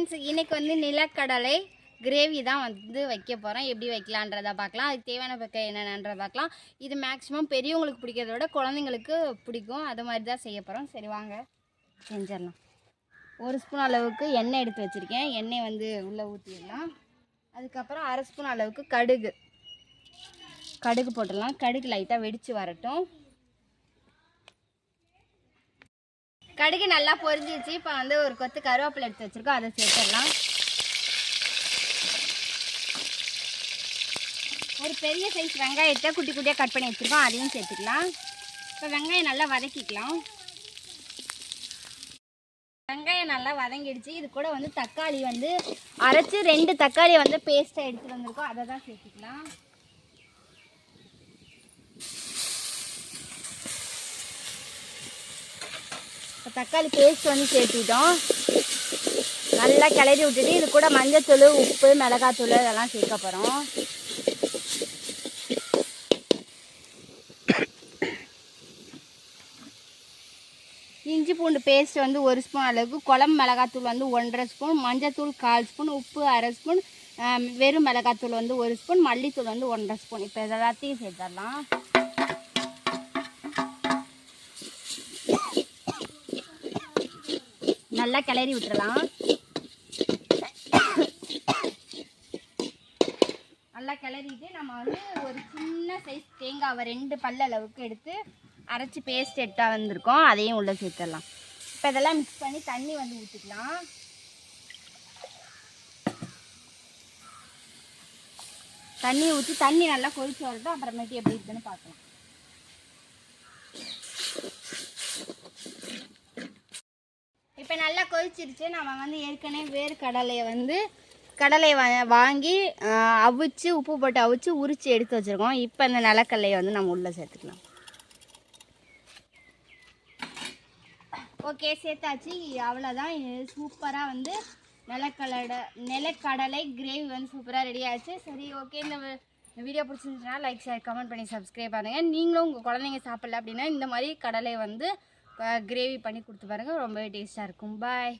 Friends இன்னைக்கு வந்து நிலக்கடலை கிரேவி தான் வந்து வைக்க போகிறோம் எப்படி வைக்கலான்றதை பார்க்கலாம். அதுக்கு தேவையான பக்கம் என்னென்னன்றதை பார்க்கலாம். இது மேக்ஸிமம் பெரியவங்களுக்கு பிடிக்கிறத விட குழந்தைங்களுக்கு பிடிக்கும். அது மாதிரி தான் செய்ய போகிறோம் சரி வாங்க. செஞ்சிடலாம். ஒரு ஸ்பூன் அளவுக்கு எண்ணெய் எடுத்து வச்சுருக்கேன். எண்ணெய் வந்து உள்ளே ஊற்றிடலாம் அதுக்கப்புறம் அரை ஸ்பூன் அளவுக்கு கடுகு. கடுகு போட்டுடலாம். கடுகு லைட்டாக வெடித்து வரட்டும். கடுகு நல்லா பொரிஞ்சிச்சு இப்போ வந்து ஒரு கொத்து கருவேப்பிலை எடுத்து வச்சுருக்கோம். அதை சேர்த்துடலாம். ஒரு பெரிய சைஸ் வெங்காயத்தை குட்டி குட்டியாக கட் பண்ணி வச்சுருக்கோம். அதையும் சேர்த்துக்கலாம். இப்போ வெங்காயம் நல்லா வதக்கிக்கலாம். வெங்காயம் நல்லா வதங்கிடுச்சு. இது கூட வந்து தக்காளி வந்து அரைச்சி ரெண்டு தக்காளியை வந்து பேஸ்ட்டாக எடுத்துகிட்டு வந்திருக்கோம். அதை தான் சேர்த்துக்கலாம். தக்காளி பேஸ்ட் வந்து சேர்த்திட்டோம். நல்லா கிளறி விட்டுட்டு இது கூட மஞ்சத்தூள் உப்பு மிளகாத்தூள் இதெல்லாம் சேர்க்க போகிறோம் இஞ்சி பூண்டு பேஸ்ட் வந்து ஒரு ஸ்பூன் அளவுக்கு குழம்பு மிளகாத்தூள் வந்து ஒன்றரை ஸ்பூன் மஞ்சத்தூள் கால் ஸ்பூன் உப்பு அரை ஸ்பூன் வெறும் மிளகாத்தூள் வந்து ஒரு ஸ்பூன் மல்லித்தூள் வந்து ஒன்றரை ஸ்பூன் இப்போ இதெல்லாத்தையும் சேர்த்துடலாம். நல்லா கிளறி விட்டுறலாம். நல்லா கிளறிட்டு நம்ம வந்து ஒரு சின்ன சைஸ் தேங்காவை ரெண்டு பல்ல அளவுக்கு எடுத்து அரைச்சி பேஸ்ட் எடுத்தால் வந்திருக்கோம். அதையும் உள்ளே சேர்த்துடலாம். இப்போ இதெல்லாம் மிக்ஸ் பண்ணி தண்ணி வந்து ஊற்றிக்கலாம் தண்ணி ஊற்றி தண்ணி நல்லா கொதிச்சு வரட்டும். அப்புறமேட்டு எப்படி இருக்குன்னு பார்க்கலாம். இப்போ நல்லா கொதிச்சிருச்சு. நம்ம வந்து ஏற்கனவே வேறு கடலையை வந்து கடலையை வா வாங்கி அவிச்சு உப்பு போட்டு அவிச்சு உரித்து எடுத்து வச்சுருக்கோம். இப்போ இந்த நிலக்கடலையை வந்து நம்ம உள்ளே சேர்த்துக்கலாம். ஓகே சேர்த்தாச்சு. அவ்வளோதான் சூப்பராக வந்து நிலக்கடலை நிலக்கடலை கிரேவி வந்து சூப்பராக ரெடி ஆச்சு. சரி ஓகே. இந்த வி- வீடியோ பிடிச்சிருந்துச்சுன்னா லைக் ஷேர் கமெண்ட் பண்ணி சப்ஸ்கிரைப் பண்ணுங்கள் நீங்களும் உங்கள் குழந்தைங்க சாப்பிட்ல அப்படின்னா இந்த மாதிரி கடலை வந்து கிரேவி பண்ணி கொடுத்து பாருங்கள் ரொம்பவே டேஸ்ட்டாக இருக்கும். பாய்